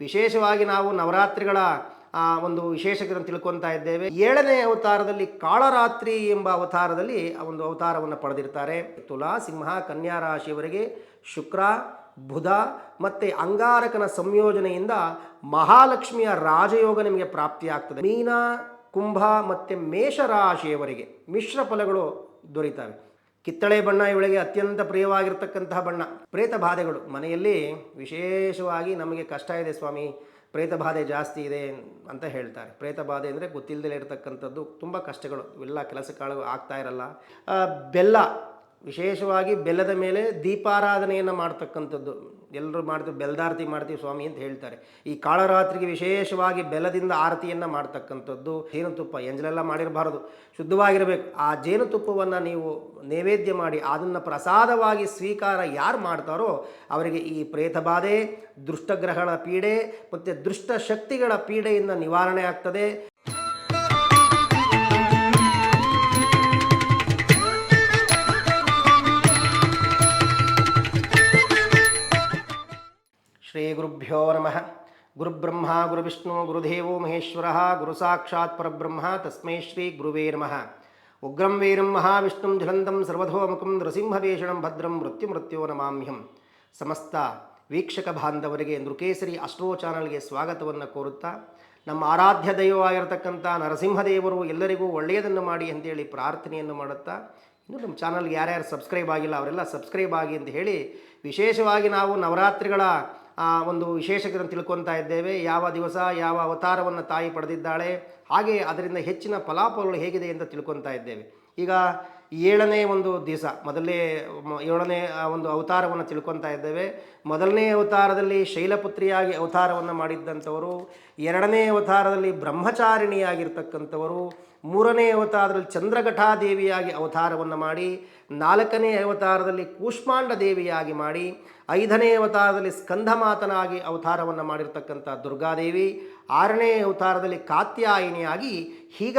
ವಿಶೇಷವಾಗಿ ನಾವು ನವರಾತ್ರಿಗಳ, ಆ, ಒಂದು ವಿಶೇಷಗಳನ್ನು ತಿಳ್ಕೊತಾ ಇದ್ದೇವೆ. ಏಳನೇ ಅವತಾರದಲ್ಲಿ ಕಾಳರಾತ್ರಿ ಎಂಬ ಅವತಾರದಲ್ಲಿ ಆ ಒಂದು ಅವತಾರವನ್ನು ಪಡೆದಿರ್ತಾರೆ. ತುಲಾ, ಸಿಂಹ, ಕನ್ಯಾ ರಾಶಿಯವರಿಗೆ ಶುಕ್ರ, ಬುಧ ಮತ್ತು ಅಂಗಾರಕನ ಸಂಯೋಜನೆಯಿಂದ ಮಹಾಲಕ್ಷ್ಮಿಯ ರಾಜಯೋಗ ನಿಮಗೆ ಪ್ರಾಪ್ತಿಯಾಗ್ತದೆ. ಮೀನ, ಕುಂಭ ಮತ್ತು ಮೇಷರಾಶಿಯವರಿಗೆ ಮಿಶ್ರ ಫಲಗಳು ದೊರೀತವೆ. ಕಿತ್ತಳೆ ಬಣ್ಣ ಇವಳಿಗೆ ಅತ್ಯಂತ ಪ್ರಿಯವಾಗಿರ್ತಕ್ಕಂತಹ ಬಣ್ಣ. ಪ್ರೇತ ಬಾಧೆಗಳು. ಮನೆಯಲ್ಲಿ ವಿಶೇಷವಾಗಿ ನಮಗೆ ಕಷ್ಟ ಇದೆ ಸ್ವಾಮಿ. ಪ್ರೇತ ಬಾಧೆ ಜಾಸ್ತಿ ಇದೆ ಅಂತ ಹೇಳ್ತಾರೆ. ಪ್ರೇತ ಬಾಧೆ ಅಂದರೆ ಗೊತ್ತಿಲ್ಲದೆ ಇರತಕ್ಕಂಥದ್ದು. ತುಂಬ ಕಷ್ಟಗಳು. ಇವೆಲ್ಲ ಕಾಳು ಆಗ್ತಾ ಇರಲ್ಲ. ಬೆಲ್ಲ ವಿಶೇಷವಾಗಿ ಬೆಲ್ಲದ ಮೇಲೆ ದೀಪಾರಾಧನೆಯನ್ನು ಮಾಡ್ತಕ್ಕಂಥದ್ದು. ಎಲ್ಲರೂ ಮಾಡ್ತೀವಿ ಬೆಲ್ದಾರತಿ ಮಾಡ್ತೀವಿ ಸ್ವಾಮಿ ಅಂತ ಹೇಳ್ತಾರೆ. ಈ ಕಾಳರಾತ್ರಿಗೆ ವಿಶೇಷವಾಗಿ ಬೆಲ್ಲದಿಂದ ಆರತಿಯನ್ನು ಮಾಡ್ತಕ್ಕಂಥದ್ದು. ಜೇನುತುಪ್ಪ, ಎಂಜಲೆಲ್ಲ ಮಾಡಿರಬಾರದು. ಶುದ್ಧವಾಗಿರಬೇಕು. ಆ ಜೇನುತುಪ್ಪವನ್ನು ನೀವು ನೈವೇದ್ಯ ಮಾಡಿ ಅದನ್ನು ಪ್ರಸಾದವಾಗಿ ಸ್ವೀಕಾರ ಯಾರು ಮಾಡ್ತಾರೋ ಅವರಿಗೆ ಈ ಪ್ರೇತಬಾಧೆ, ದುಷ್ಟಗ್ರಹಣ ಪೀಡೆ ಮತ್ತು ದುಷ್ಟ ಶಕ್ತಿಗಳ ಪೀಡೆಯಿಂದ ನಿವಾರಣೆ ಆಗ್ತದೆ. ಶ್ರೀ ಗುರುಭ್ಯೋ ನಮಃ. ಗುರುಬ್ರಹ್ಮ, ಗುರುವಿಷ್ಣು, ಗುರುದೇವೋ ಮಹೇಶ್ವರ ಗುರು ಸಾಕ್ಷಾತ್ ಪರಬ್ರಹ್ಮ, ತಸ್ಮೈ ಶ್ರೀ ಗುರುವೇ ನಮಃ. ಉಗ್ರಂ ವೀರಂ ಮಹಾವಿಷ್ಣು ಜ್ವಲಂತಂ ಸರ್ವಧೋಮುಖಂ ನೃಸಿಂಹವೇಷಣಂ ಭದ್ರಂ ಮೃತ್ಯು ಮೃತ್ಯೋ ನಮಾಮ್ಯಂ ಸಮಸ್ತ ವೀಕ್ಷಕ ಬಾಂಧವರಿಗೆ ನೃಕೇಸರಿ ಅಸ್ಟ್ರೋ ಚಾನಲ್ಗೆ ಸ್ವಾಗತವನ್ನು ಕೋರುತ್ತಾ, ನಮ್ಮ ಆರಾಧ್ಯ ದೈವವಾಗಿರತಕ್ಕಂಥ ನರಸಿಂಹದೇವರು ಎಲ್ಲರಿಗೂ ಒಳ್ಳೆಯದನ್ನು ಮಾಡಿ ಅಂತೇಳಿ ಪ್ರಾರ್ಥನೆಯನ್ನು ಮಾಡುತ್ತಾ, ಇನ್ನು ನಮ್ಮ ಚಾನಲ್ಗೆ ಯಾರ್ಯಾರು ಸಬ್ಸ್ಕ್ರೈಬ್ ಆಗಿಲ್ಲ, ಅವರೆಲ್ಲ ಸಬ್ಸ್ಕ್ರೈಬ್ ಆಗಿ ಅಂತ ಹೇಳಿ, ವಿಶೇಷವಾಗಿ ನಾವು ನವರಾತ್ರಿಗಳ ಆ, ಒಂದು ವಿಶೇಷಗಳನ್ನು ತಿಳ್ಕೊತಾ ಇದ್ದೇವೆ. ಯಾವ ದಿವಸ ಯಾವ ಅವತಾರವನ್ನು ತಾಯಿ ಪಡೆದಿದ್ದಾಳೆ ಹಾಗೆ ಅದರಿಂದ ಹೆಚ್ಚಿನ ಫಲಾಫಲಗಳು ಹೇಗಿದೆ ಅಂತ ತಿಳ್ಕೊತಾ ಇದ್ದೇವೆ. ಈಗ ಏಳನೇ ಒಂದು ದಿವಸ ಮೊದಲನೇ ಏಳನೇ ಒಂದು ಅವತಾರವನ್ನು ತಿಳ್ಕೊತಾ ಇದ್ದೇವೆ. ಮೊದಲನೇ ಅವತಾರದಲ್ಲಿ ಶೈಲಪುತ್ರಿಯಾಗಿ ಅವತಾರವನ್ನು ಮಾಡಿದ್ದಂಥವರು ಎರಡನೇ ಅವತಾರದಲ್ಲಿ ಬ್ರಹ್ಮಚಾರಿಣಿಯಾಗಿರ್ತಕ್ಕಂಥವರು ಮೂರನೇ ಅವತಾರದಲ್ಲಿ ಚಂದ್ರಘಟಾದೇವಿಯಾಗಿ ಅವತಾರವನ್ನು ಮಾಡಿ, ನಾಲ್ಕನೇ ಅವತಾರದಲ್ಲಿ ಕೂಷ್ಮಾಂಡ ದೇವಿಯಾಗಿ ಮಾಡಿ, ಐದನೇ ಅವತಾರದಲ್ಲಿ ಸ್ಕಂದಮಾತನಾಗಿ ಅವತಾರವನ್ನು ಮಾಡಿರ್ತಕ್ಕಂಥ ದುರ್ಗಾದೇವಿ, ಆರನೇ ಅವತಾರದಲ್ಲಿ ಕಾತ್ಯಾಯಿನಿಯಾಗಿ, ಹೀಗ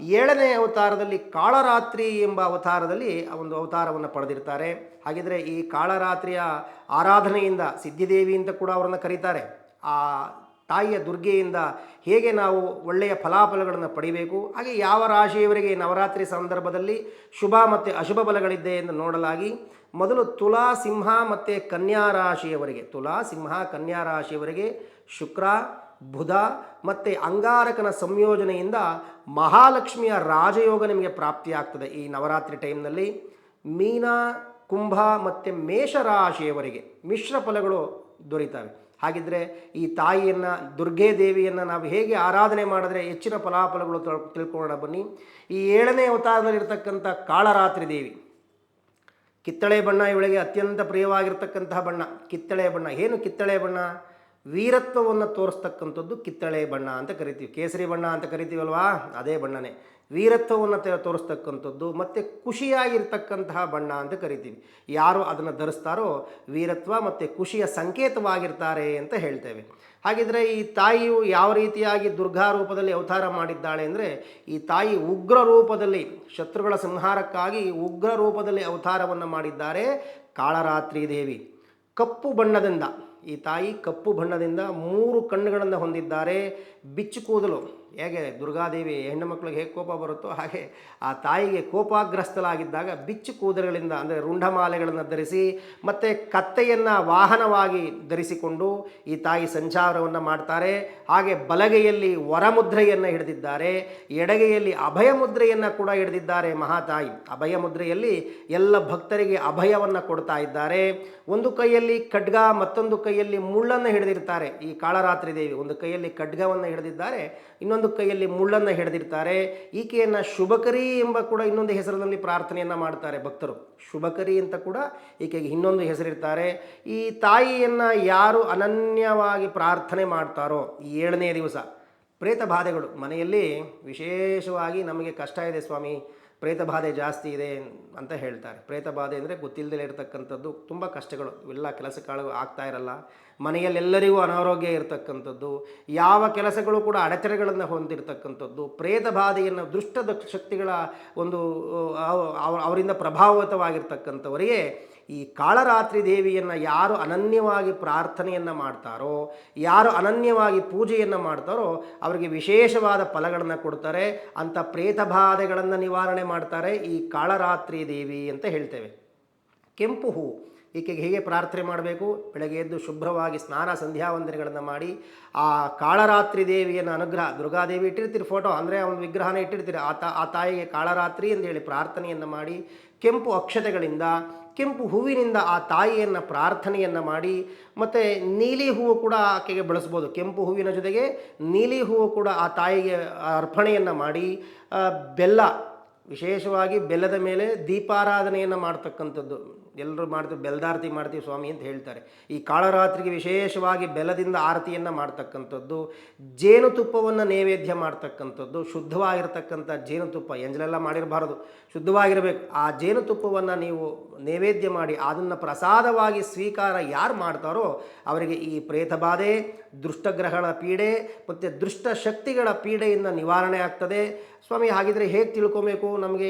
ಏಳನೇ ಅವತಾರದಲ್ಲಿ ಕಾಳರಾತ್ರಿ ಎಂಬ ಅವತಾರದಲ್ಲಿ ಒಂದು ಅವತಾರವನ್ನು ಪಡೆದಿರ್ತಾರೆ. ಹಾಗಿದ್ರೆ ಈ ಕಾಳರಾತ್ರಿಯ ಆರಾಧನೆಯಿಂದ ಸಿದ್ಧಿದೇವಿ ಅಂತ ಕೂಡ ಅವರನ್ನು ಕರೀತಾರೆ. ಆ ತಾಯಿಯ ದುರ್ಗೆಯಿಂದ ಹೇಗೆ ನಾವು ಒಳ್ಳೆಯ ಫಲಾಫಲಗಳನ್ನು ಪಡಿಬೇಕು, ಹಾಗೆ ಯಾವ ರಾಶಿಯವರಿಗೆ ನವರಾತ್ರಿ ಸಂದರ್ಭದಲ್ಲಿ ಶುಭ ಮತ್ತು ಅಶುಭ ಫಲಗಳಿದ್ದೆ ಎಂದು ನೋಡಲಾಗಿ, ಮೊದಲು ತುಲಾ ಸಿಂಹ ಮತ್ತು ಕನ್ಯಾ ರಾಶಿಯವರಿಗೆ, ತುಲಾ ಸಿಂಹ ಕನ್ಯಾ ರಾಶಿಯವರಿಗೆ ಶುಕ್ರ, ಬುಧ ಮತ್ತು ಅಂಗಾರಕನ ಸಂಯೋಜನೆಯಿಂದ ಮಹಾಲಕ್ಷ್ಮಿಯ ರಾಜಯೋಗ ನಿಮಗೆ ಪ್ರಾಪ್ತಿಯಾಗ್ತದೆ ಈ ನವರಾತ್ರಿ ಟೈಮ್ನಲ್ಲಿ. ಮೀನ, ಕುಂಭ ಮತ್ತು ಮೇಷರಾಶಿಯವರಿಗೆ ಮಿಶ್ರ ಫಲಗಳು ದೊರೀತವೆ. ಹಾಗಿದ್ರೆ ಈ ತಾಯಿಯನ್ನು, ದುರ್ಗೆ ದೇವಿಯನ್ನು ನಾವು ಹೇಗೆ ಆರಾಧನೆ ಮಾಡಿದ್ರೆ ಹೆಚ್ಚಿನ ಫಲಾಫಲಗಳು ತಿಳ್- ತಿಳ್ಕೊಳ್ಳೋಣ ಬನ್ನಿ. ಈ ಏಳನೇ ಅವತಾರದಲ್ಲಿರ್ತಕ್ಕಂಥ ಕಾಳರಾತ್ರಿ ದೇವಿ. ಕಿತ್ತಳೆ ಬಣ್ಣ ಇವಳಿಗೆ ಅತ್ಯಂತ ಪ್ರಿಯವಾಗಿರ್ತಕ್ಕಂತಹ ಬಣ್ಣ. ಕಿತ್ತಳೆ ಬಣ್ಣ. ಏನು ಕಿತ್ತಳೆ ಬಣ್ಣ? ವೀರತ್ವವನ್ನು ತೋರಿಸ್ತಕ್ಕಂಥದ್ದು ಕಿತ್ತಳೆ ಬಣ್ಣ ಅಂತ ಕರಿತೀವಿ. ಕೇಸರಿ ಬಣ್ಣ ಅಂತ ಕರಿತೀವಲ್ವಾ? ಅದೇ ಬಣ್ಣನೇ. ವೀರತ್ವವನ್ನು ತೋರಿಸ್ತಕ್ಕಂಥದ್ದು, ಮತ್ತು ಖುಷಿಯಾಗಿರ್ತಕ್ಕಂತಹ ಬಣ್ಣ ಅಂತ ಕರಿತೀವಿ ಯಾರು ಅದನ್ನು ಧರಿಸ್ತಾರೋ ವೀರತ್ವ ಮತ್ತು ಖುಷಿಯ ಸಂಕೇತವಾಗಿರ್ತಾರೆ ಅಂತ ಹೇಳ್ತೇವೆ. ಹಾಗಿದ್ರೆ ಈ ತಾಯಿಯು ಯಾವ ರೀತಿಯಾಗಿ ದುರ್ಗಾ ರೂಪದಲ್ಲಿ ಅವತಾರ ಮಾಡಿದ್ದಾಳೆ ಅಂದರೆ, ಈ ತಾಯಿ ಉಗ್ರ ರೂಪದಲ್ಲಿ, ಶತ್ರುಗಳ ಸಂಹಾರಕ್ಕಾಗಿ ಉಗ್ರ ರೂಪದಲ್ಲಿ ಅವತಾರವನ್ನು ಮಾಡಿದ್ದಾರೆ ಕಾಳರಾತ್ರಿ ದೇವಿ. ಕಪ್ಪು ಬಣ್ಣದಿಂದ ಈ ತಾಯಿ ಕಪ್ಪು ಬಣ್ಣದಿಂದ ಮೂರು ಕಣ್ಣುಗಳನ್ನು ಹೊಂದಿದ್ದಾರೆ. ಬಿಚ್ಚು ಕೂದಲು. ಹೇಗೆ ದುರ್ಗಾದೇವಿ ಹೆಣ್ಣು ಮಕ್ಕಳಿಗೆ ಹೇಗೆ ಕೋಪ ಬರುತ್ತೋ ಹಾಗೆ ಆ ತಾಯಿಗೆ ಕೋಪಾಗ್ರಸ್ತಲಾಗಿದ್ದಾಗ ಬಿಚ್ಚು ಕೂದಲುಗಳಿಂದ ಅಂದರೆ ರುಂಡಮಾಲೆಗಳನ್ನು ಧರಿಸಿ ಮತ್ತು ಕತ್ತೆಯನ್ನು ವಾಹನವಾಗಿ ಧರಿಸಿಕೊಂಡು ಈ ತಾಯಿ ಸಂಚಾರವನ್ನು ಮಾಡ್ತಾರೆ. ಹಾಗೆ ಬಲಗೈಯಲ್ಲಿ ವರಮುದ್ರೆಯನ್ನು ಹಿಡಿದಿದ್ದಾರೆ. ಎಡಗೆಯಲ್ಲಿ ಅಭಯ ಮುದ್ರೆಯನ್ನು ಕೂಡ ಹಿಡಿದಿದ್ದಾರೆ ಮಹಾತಾಯಿ. ಅಭಯ ಮುದ್ರೆಯಲ್ಲಿ ಎಲ್ಲ ಭಕ್ತರಿಗೆ ಅಭಯವನ್ನು ಕೊಡ್ತಾ ಇದ್ದಾರೆ. ಒಂದು ಕೈಯಲ್ಲಿ ಖಡ್ಗ, ಮತ್ತೊಂದು ಕೈಯಲ್ಲಿ ಮುಳ್ಳನ್ನು ಹಿಡಿದಿರ್ತಾರೆ. ಈ ಕಾಳರಾತ್ರಿ ದೇವಿ ಒಂದು ಕೈಯಲ್ಲಿ ಖಡ್ಗವನ್ನು ಹಿಡಿದಿದ್ದಾರೆ, ಇನ್ನೊಂದು ಕೈಯಲ್ಲಿ ಮುಳ್ಳನ್ನು ಹಿಡಿದಿರ್ತಾರೆ. ಈಕೆಯನ್ನು ಶುಭಕರಿ ಎಂಬ ಕೂಡ ಇನ್ನೊಂದು ಹೆಸರಿನಲ್ಲಿ ಪ್ರಾರ್ಥನೆಯನ್ನು ಮಾಡ್ತಾರೆ ಭಕ್ತರು. ಶುಭಕರಿ ಅಂತ ಕೂಡ ಈಕೆಗೆ ಇನ್ನೊಂದು ಹೆಸರಿರ್ತಾರೆ. ಈ ತಾಯಿಯನ್ನು ಯಾರು ಅನನ್ಯವಾಗಿ ಪ್ರಾರ್ಥನೆ ಮಾಡ್ತಾರೋ, ಈ ಏಳನೇ ದಿವಸ ಪ್ರೇತ ಬಾಧೆಗಳು ಮನೆಯಲ್ಲಿ ವಿಶೇಷವಾಗಿ ನಮಗೆ ಕಷ್ಟ ಇದೆ ಸ್ವಾಮಿ ಪ್ರೇತ ಬಾಧೆ ಜಾಸ್ತಿ ಇದೆ ಅಂತ ಹೇಳ್ತಾರೆ. ಪ್ರೇತ ಬಾಧೆ ಅಂದರೆ ಗೊತ್ತಿಲ್ಲದೆ ಇರತಕ್ಕಂಥದ್ದು, ತುಂಬ ಕಷ್ಟಗಳು. ಎಲ್ಲ ಕೆಲಸ ಕಾಳು ಆಗ್ತಾ ಇರಲ್ಲ. ಮನೆಯಲ್ಲೆಲ್ಲರಿಗೂ ಅನಾರೋಗ್ಯ ಇರತಕ್ಕಂಥದ್ದು, ಯಾವ ಕೆಲಸಗಳು ಕೂಡ ಅಡಚಣೆಗಳನ್ನು ಹೊಂದಿರತಕ್ಕಂಥದ್ದು ಪ್ರೇತ ಬಾಧೆಯನ್ನು ದುಷ್ಟದ ಶಕ್ತಿಗಳ ಒಂದು ಅವ್- ಅವ್- ಅವರಿಂದ ಪ್ರಭಾವಿತವಾಗಿರ್ತಕ್ಕಂಥವರಿಗೆ ಈ ಕಾಳರಾತ್ರಿ ದೇವಿಯನ್ನು ಯಾರು ಅನನ್ಯವಾಗಿ ಪ್ರಾರ್ಥನೆಯನ್ನು ಮಾಡ್ತಾರೋ, ಯಾರು ಅನನ್ಯವಾಗಿ ಪೂಜೆಯನ್ನು ಮಾಡ್ತಾರೋ, ಅವರಿಗೆ ವಿಶೇಷವಾದ ಫಲಗಳನ್ನು ಕೊಡ್ತಾರೆ ಅಂಥ ಪ್ರೇತಬಾಧೆಗಳನ್ನು ನಿವಾರಣೆ ಮಾಡ್ತಾರೆ ಈ ಕಾಳರಾತ್ರಿ ದೇವಿ ಅಂತ ಹೇಳ್ತೇವೆ. ಕೆಂಪು ಹೂವು ಈಕೆಗೆ ಹೇಗೆ ಪ್ರಾರ್ಥನೆ ಮಾಡಬೇಕು. ಬೆಳಗ್ಗೆ ಎದ್ದು ಶುಭ್ರವಾಗಿ ಸ್ನಾನ ಸಂಧ್ಯಾ ವಂದನೆಗಳನ್ನು ಮಾಡಿ ಆ ಕಾಳರಾತ್ರಿ ದೇವಿಯನ್ನು ಅನುಗ್ರಹ, ದುರ್ಗಾದೇವಿ ಇಟ್ಟಿರ್ತೀರಿ ಫೋಟೋ ಅಂದರೆ ಅವನ ವಿಗ್ರಹನ ಇಟ್ಟಿರ್ತೀರಿ. ಆ ಆ ತಾಯಿಗೆ ಕಾಳರಾತ್ರಿ ಎಂದು ಹೇಳಿ ಪ್ರಾರ್ಥನೆಯನ್ನು ಮಾಡಿ, ಕೆಂಪು ಅಕ್ಷತೆಗಳಿಂದ, ಕೆಂಪು ಹೂವಿನಿಂದ ಆ ತಾಯಿಯನ್ನು ಪ್ರಾರ್ಥನೆಯನ್ನು ಮಾಡಿ, ಮತ್ತು ನೀಲಿ ಹೂವು ಕೂಡ ಆಕೆಗೆ ಬಳಸ್ಬೋದು. ಕೆಂಪು ಹೂವಿನ ಜೊತೆಗೆ ನೀಲಿ ಹೂವು ಕೂಡ ಆ ತಾಯಿಗೆ ಅರ್ಪಣೆಯನ್ನು ಮಾಡಿ ಬೆಲ್ಲ ವಿಶೇಷವಾಗಿ ಬೆಲ್ಲದ ಮೇಲೆ ದೀಪಾರಾಧನೆಯನ್ನು ಮಾಡ್ತಕ್ಕಂಥದ್ದು. ಎಲ್ಲರೂ ಮಾಡ್ತೀವಿ ಬೆಲ್ದಾರತಿ ಮಾಡ್ತೀವಿ ಸ್ವಾಮಿ ಅಂತ ಹೇಳ್ತಾರೆ. ಈ ಕಾಳರಾತ್ರಿಗೆ ವಿಶೇಷವಾಗಿ ಬೆಲದಿಂದ ಆರತಿಯನ್ನು ಮಾಡ್ತಕ್ಕಂಥದ್ದು, ಜೇನುತುಪ್ಪವನ್ನು ನೈವೇದ್ಯ ಮಾಡ್ತಕ್ಕಂಥದ್ದು, ಶುದ್ಧವಾಗಿರ್ತಕ್ಕಂಥ ಜೇನುತುಪ್ಪ, ಎಂಜಲೆಲ್ಲ ಮಾಡಿರಬಾರ್ದು, ಶುದ್ಧವಾಗಿರಬೇಕು. ಆ ಜೇನುತುಪ್ಪವನ್ನು ನೀವು ನೈವೇದ್ಯ ಮಾಡಿ ಅದನ್ನು ಪ್ರಸಾದವಾಗಿ ಸ್ವೀಕಾರ ಯಾರು ಮಾಡ್ತಾರೋ ಅವರಿಗೆ ಈ ಪ್ರೇತಬಾಧೆ, ದುಷ್ಟಗ್ರಹಣ ಪೀಡೆ ಮತ್ತು ದುಷ್ಟ ಶಕ್ತಿಗಳ ಪೀಡೆಯಿಂದ ನಿವಾರಣೆ ಆಗ್ತದೆ. ಸ್ವಾಮಿ, ಹಾಗಿದ್ರೆ ಹೇಗೆ ತಿಳ್ಕೊಬೇಕು? ನಮಗೆ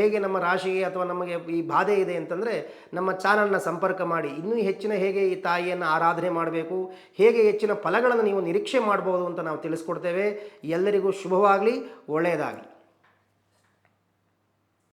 ಹೇಗೆ ನಮ್ಮ ರಾಶಿಗೆ ಅಥವಾ ನಮಗೆ ಈ ಬಾಧೆ ಇದೆ ಅಂತಂದರೆ ನಮ್ಮ ಚಾನಲ್ನ ಸಂಪರ್ಕ ಮಾಡಿ. ಇನ್ನೂ ಹೆಚ್ಚಿನ ಹೇಗೆ ಈ ತಾಯಿಯನ್ನು ಆರಾಧನೆ ಮಾಡಬೇಕು, ಹೇಗೆ ಹೆಚ್ಚಿನ ಫಲಗಳನ್ನು ನೀವು ನಿರೀಕ್ಷೆ ಮಾಡ್ಬೋದು ಅಂತ ನಾವು ತಿಳಿಸ್ಕೊಡ್ತೇವೆ. ಎಲ್ಲರಿಗೂ ಶುಭವಾಗಲಿ, ಒಳ್ಳೆಯದಾಗಲಿ.